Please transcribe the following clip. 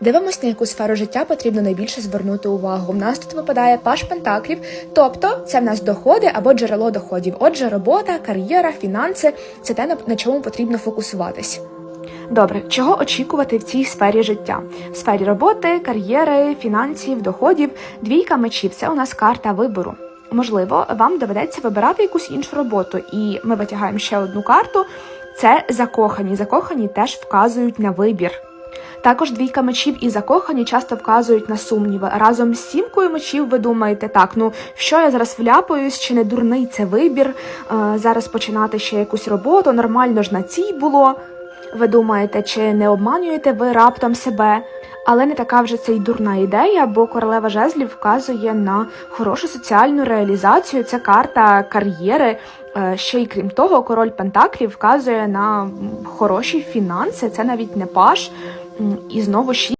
Дивимось, на яку сферу життя потрібно найбільше звернути увагу. В нас тут випадає паш пентаклів, тобто це в нас доходи або джерело доходів. Отже, робота, кар'єра, фінанси це те, на- чому потрібно фокусуватись. Добре, чого очікувати в цій сфері життя? В сфері роботи, кар'єри, фінансів, доходів, двійка мечів це у нас карта вибору. Можливо, вам доведеться вибирати якусь іншу роботу, і ми витягаємо ще одну карту. Це закохані. Закохані теж вказують на вибір. Також двійка мечів і закохані часто вказують на сумніви. Разом з сімкою мечів ви думаєте, так, ну що я зараз вляпаюсь, чи не дурний це вибір? Е, зараз починати ще якусь роботу, нормально ж на цій було. Ви думаєте, чи не обманюєте ви раптом себе? Але не така вже це й дурна ідея, бо королева жезлів вказує на хорошу соціальну реалізацію. Це карта кар'єри. Е, Ще й крім того, король Пентаклів вказує на хороші фінанси. Це навіть не паш. І знову ж